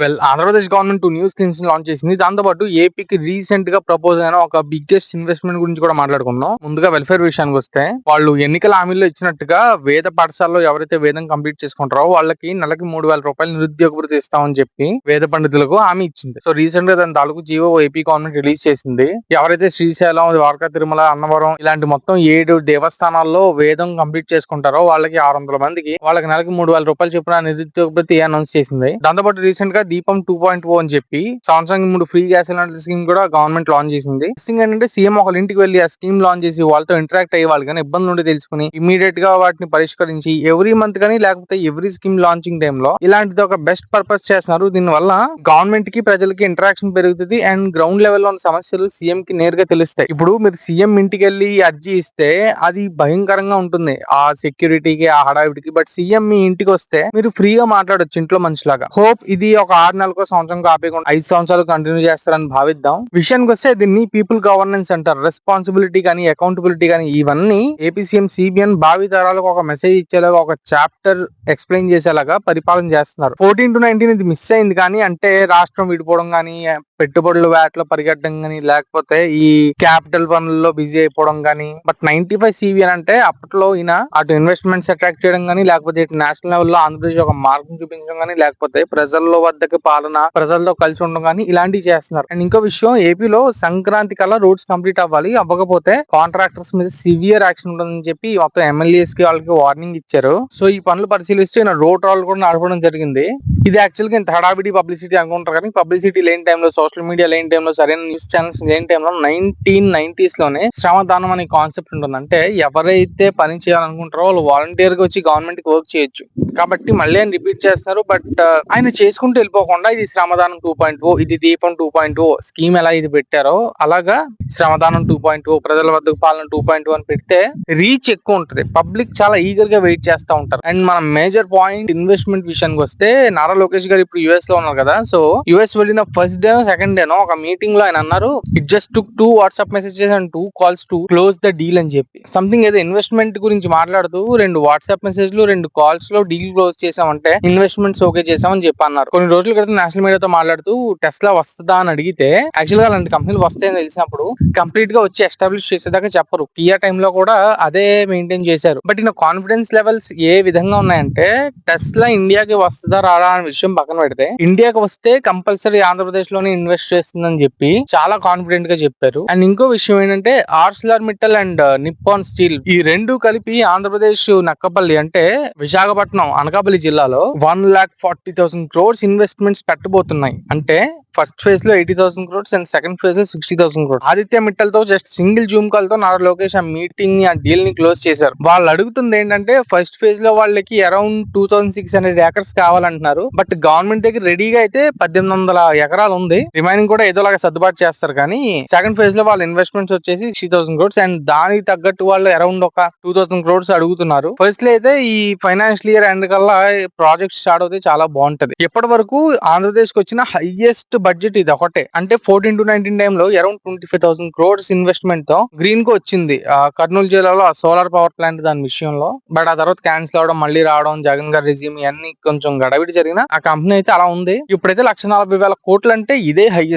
Well Andhra Pradesh government two new schemes launch చేసింది. దాంతో పాటు ఏపీకి రీసెంట్గా ప్రపోజ్ అయిన ఒక బిగ్గెస్ట్ ఇన్వెస్ట్మెంట్ గురించి కూడా మాట్లాడుకుందాం. ముందుగా వెల్ఫేర్ విషయానికి వస్తే వాళ్ళు ఎన్నికల హామీలో ఇచ్చినట్టుగా వేద పాఠశాలలో ఎవరైతే వేదం కంప్లీట్ చేసుకుంటారో వాళ్ళకి నెలకి మూడు వేల రూపాయలు నిరుద్యోగ భృతి ఇస్తామని చెప్పి వేద పండితులకు హామీ ఇచ్చింది. సో రీసెంట్గా దాని తాలూకు జీవో ఏపీ గవర్నమెంట్ రిలీజ్ చేసింది. ఎవరైతే శ్రీశైలం ద్వారకా తిరుమల అన్నవరం ఇలాంటి మొత్తం ఏడు దేవస్థానాల్లో వేదం కంప్లీట్ చేసుకుంటారో వాళ్ళకి ఆరు వందల మందికి వాళ్ళకి నెలకి మూడు వేల రూపాయలు చెప్పిన నిరుద్యోగ భృతి అనౌన్స్ చేసింది. దాంతో పాటు రీసెంట్గా దీపం టూ పాయింట్ ఓ అని చెప్పి సాంసంగ్ మూడు ఫ్రీ గ్యాస్ సిలిండర్ స్కీమ్ కూడా గవర్నమెంట్ లాంచ్ చేసింది. థింగ్ ఏంటంటే సీఎం ఒక ఇంటికి వెళ్ళి ఆ స్కీమ్ లాంచ్ చేసి వాళ్ళతో ఇంటరాక్ట్ అయ్యే వాళ్ళు కానీ ఇబ్బందులు ఉండి తెలుసుకుని ఇమీడియట్గా వాటిని పరిష్కరించి ఎవ్రీ మంత్ కానీ లేకపోతే ఎవ్రీ స్కీమ్ లాంచింగ్ టైమ్లో ఇలాంటిది ఒక బెస్ట్ పర్పస్ చేస్తున్నారు. దీని వల్ల గవర్నమెంట్కి ప్రజలకి ఇంటరాక్షన్ పెరుగుతుంది అండ్ గ్రౌండ్ లెవెల్లో ఉన్న సమస్యలు సీఎం కి నేరుగా తెలుస్తాయి. ఇప్పుడు మీరు సీఎం ఇంటికి వెళ్ళి అర్జీ ఇస్తే అది భయంకరంగా ఉంటుంది. ఆ సెక్యూరిటీకి ఆ హడావిడికి. బట్ సీఎం మీ ఇంటికి వస్తే మీరు ఫ్రీగా మాట్లాడొచ్చు ఇంట్లో మనిషిలాగా. హోప్ ఇది ఒక ఆరు నెలలకు సంవత్సరం కాపీకుండా ఐదు సంవత్సరాలు కంటిన్యూ చేస్తారని భావిద్దాం. విషయానికి వస్తే దీన్ని పీపుల్ గవర్నెన్స్ అంటారు రెస్పాన్సిబిలిటీ కానీ అకౌంటబిలిటీ కానీ ఇవన్నీ ఏపీసీఎం సిబిఎన్ భావి తరాలకు ఒక మెసేజ్ ఇచ్చేలాగా ఒక చాప్టర్ ఎక్స్ప్లెయిన్ చేసేలాగా పరిపాలన చేస్తున్నారు. ఫోర్టీన్ టు నైన్టీన్ ఇది మిస్ అయింది కానీ అంటే రాష్ట్రం విడిపోవడం కానీ పెట్టుబడులు వేటలో పరిగెట్టడం కానీ లేకపోతే ఈ క్యాపిటల్ పనుల్లో బిజీ అయిపోవడం కానీ బట్ నైన్టీ ఫైవ్ సివిఎన్ అంటే అప్పట్లో ఈయన అటు ఇన్వెస్ట్మెంట్స్ అట్రాక్ట్ చేయడం కానీ లేకపోతే ఇటు నేషనల్ లెవెల్లో ఆంధ్రప్రదేశ్ ఒక మార్గం చూపించడం కానీ లేకపోతే ప్రజల్లో వద్దకి పాలన ప్రజలతో కలిసి ఉండడం కానీ ఇలాంటివి చేస్తున్నారు. అండ్ ఇంకో విషయం ఏపీలో సంక్రాంతి కల్లా రోడ్స్ కంప్లీట్ అవ్వాలి. అవ్వకపోతే కాంట్రాక్టర్స్ మీద సివియర్ యాక్షన్ ఉంటుందని చెప్పి మొత్తం ఎమ్మెల్యేస్కి వాళ్ళకి వార్నింగ్ ఇచ్చారు. సో ఈ పనులు పరిశీలిస్తే ఈయన రోడ్ రాళ్ళు కూడా నడపడం జరిగింది. ఇది యాక్చువల్గా ఇంత హడావిడి పబ్లిసిటీ అనుకుంటారు కానీ పబ్లిసిటీ లేని టైంలో సోషల్ మీడియా లేని టైంలో సరైన న్యూస్ ఛానల్స్ లేని టైంలో నైన్టీన్ నైన్టీస్లోనే శ్రమదానం అనే కాన్సెప్ట్ ఉంటుంది. అంటే ఎవరైతే పని చేయాలనుకుంటారో వాళ్ళు వాలంటీర్గా వచ్చి గవర్నమెంట్కి వర్క్ చేయొచ్చు. కాబట్టి మళ్ళీ ఆయన రిపీట్ చేస్తారు బట్ ఆయన చేసుకుంటూ వెళ్ళిపోకుండా ఇది శ్రమదానం టూ పాయింట్ ఓ ఇది దీపం టూ పాయింట్ ఓ స్కీమ్ ఎలా ఇది పెట్టారో అలాగా శ్రమదానం టూ పాయింట్ ఓ ప్రజల వద్దకు పాలన టూ పాయింట్ oh అని పెడితే రీచ్ ఎక్కువ ఉంటుంది. పబ్లిక్ చాలా ఈగర్గా వెయిట్ చేస్తూ ఉంటారు. అండ్ మన మేజర్ పాయింట్ ఇన్వెస్ట్మెంట్ విషయానికి వస్తే నారా లోకేష్ గారు ఇప్పుడు యుఎస్లో ఉన్నారు కదా. సో యుఎస్ వెళ్ళిన ఫస్ట్ డే సెకండ్ డేనో ఒక మీటింగ్లో ఆయన అన్నారు it just took two WhatsApp messages and two calls to close the deal అని చెప్పి. సంథింగ్ ఏదో ఇన్వెస్ట్మెంట్ గురించి మాట్లాడుతూ రెండు వాట్సాప్ మెసేజ్లు రెండు కాల్స్లో డీల్ క్లోజ్ చేసామంటే ఇన్వెస్ట్మెంట్స్ ఓకే చేసామని చెప్పి అన్నారు. కొన్ని రోజుల క్రితం నేషనల్ మీడియాతో మాట్లాడుతూ టెస్లా వస్తుందా? అని అడిగితే యాక్చువల్గా అలాంటి కంపెనీలు వస్తాయని తెలిసినప్పుడు కంప్లీట్గా వచ్చి ఎస్టాబ్లిష్ చేసేదాకా చెప్పరు. కియా లో కూడా అదే మెయింటైన్ చేశారు. బట్ ఈయన కాన్ఫిడెన్స్ లెవెల్స్ ఏ విధంగా ఉన్నాయంటే టెస్లా ఇండియాకి వస్తుందా రాదా? అనే విషయం పక్కన పెడితే ఇండియాకి వస్తే కంపల్సరీ ఆంధ్రప్రదేశ్లోనే ఇన్వెస్ట్ చేస్తుందని చెప్పి చాలా కాన్ఫిడెంట్గా చెప్పారు. అండ్ ఇంకో విషయం ఏంటంటే Arcelor Mittal and uh, Nippon Steel ఈ రెండు కలిపి ఆంధ్రప్రదేశ్ నక్కపల్లి అంటే విశాఖపట్నం అనకాపల్లి జిల్లాలో one lakh forty thousand crores investments పెట్టబోతున్నాయి. అంటే ఫస్ట్ ఫేజ్లో eighty thousand crores and second ఫేజ్లో సిక్స్టీ థౌసండ్ క్రోడ్స్. ఆదిత్య మిట్టల్తో జస్ట్ సింగిల్ జూమ్ కాల్తో నారా లోకేష్ ఆ మీటింగ్ని ఆ డీల్ని క్లోజ్ చేశారు. వాళ్ళు అడుగుతుంది ఏంటంటే ఫస్ట్ ఫేజ్లో వాళ్ళకి around two thousand six hundred acres కావాలంటున్నారు. బట్ గవర్నమెంట్ దగ్గర రెడీగా అయితే పద్దెనిమిది వందల ఎకరాలు ఉంది. రిమైనింగ్ కూడా ఏదోలాగా సర్దుబాటు చేస్తారు. కానీ సెకండ్ ఫేజ్లో వాళ్ళ ఇన్వెస్ట్మెంట్స్ వచ్చేసి సిక్స్టీ థౌసండ్ క్రోడ్స్. అండ్ దానికి తగ్గట్టు వాళ్ళు అరౌండ్ ఒక టూ థౌసండ్ క్రోడ్స్ అడుగుతున్నారు. ఫస్ట్లో అయితే ఈ ఫైనాన్షియల్ ఇయర్ ఎండ్ కల్లా ప్రాజెక్ట్ స్టార్ట్ అవుతే చాలా బాగుంటది. ఇప్పటి వరకు ఆంధ్రప్రదేశ్కి వచ్చిన హైయెస్ట్ బడ్జెట్ ఇది ఒకటే. అంటే ఫోర్టీన్ టు నైన్టీన్ టైమ్లో around twenty five thousand crores ఇన్వెస్ట్మెంట్తో గ్రీన్కు వచ్చింది. కర్నూలు జిల్లాలో ఆ సోలార్ పవర్ ప్లాంట్ దాని విషయంలో. బట్ ఆ తర్వాత క్యాన్సిల్ అవడం మళ్ళీ రావడం జగన్ గారి రిజ్యూమ్ ఇవన్నీ కొంచెం గడబిడి జరిగిన ఆ కంపెనీ అయితే అలా ఉంది. ఇప్పుడైతే లక్ష నలభై వేల కోట్లు అంటే ఇదే హైయెస్ట్